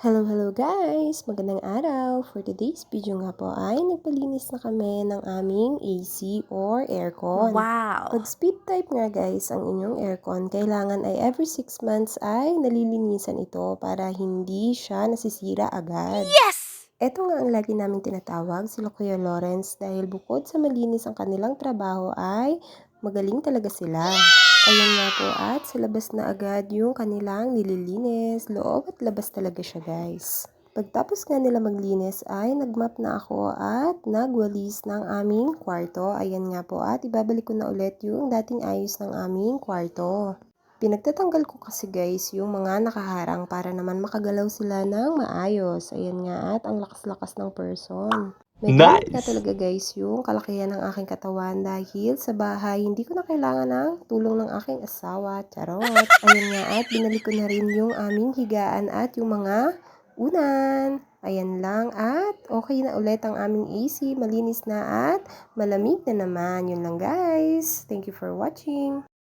Hello, hello guys! Magandang araw! For today's video nga po ay nagpalinis na kami ng aming AC or aircon. Wow! Pag speed type nga guys ang inyong aircon, kailangan ay every 6 months ay nalilinisan ito para hindi siya nasisira agad. Yes! Ito nga ang lagi namin tinatawag sila Kuya Lawrence dahil bukod sa malinis ang kanilang trabaho ay magaling talaga sila. Ayun nga po at sa labas na agad yung kanilang nililinis, loob at labas talaga siya guys. Pagtapos nga nila maglinis ay nagmap na ako at nagwalis ng aming kwarto. Ayan nga po at ibabalik ko na ulit yung dating ayos ng aming kwarto. Pinagtatanggal ko kasi guys yung mga nakaharang para naman makagalaw sila ng maayos. Ayan nga at ang lakas-lakas ng person. May gamit Nice! nga talaga guys yung kalakihan ng aking katawan dahil sa bahay hindi ko na kailangan ng tulong ng aking asawa. Charot! Ayan nga at binalik ko na rin yung aming higaan at yung mga unan. Ayan lang at okay na ulit ang aming AC. Malinis na at malamig na naman. Yun lang guys. Thank you for watching.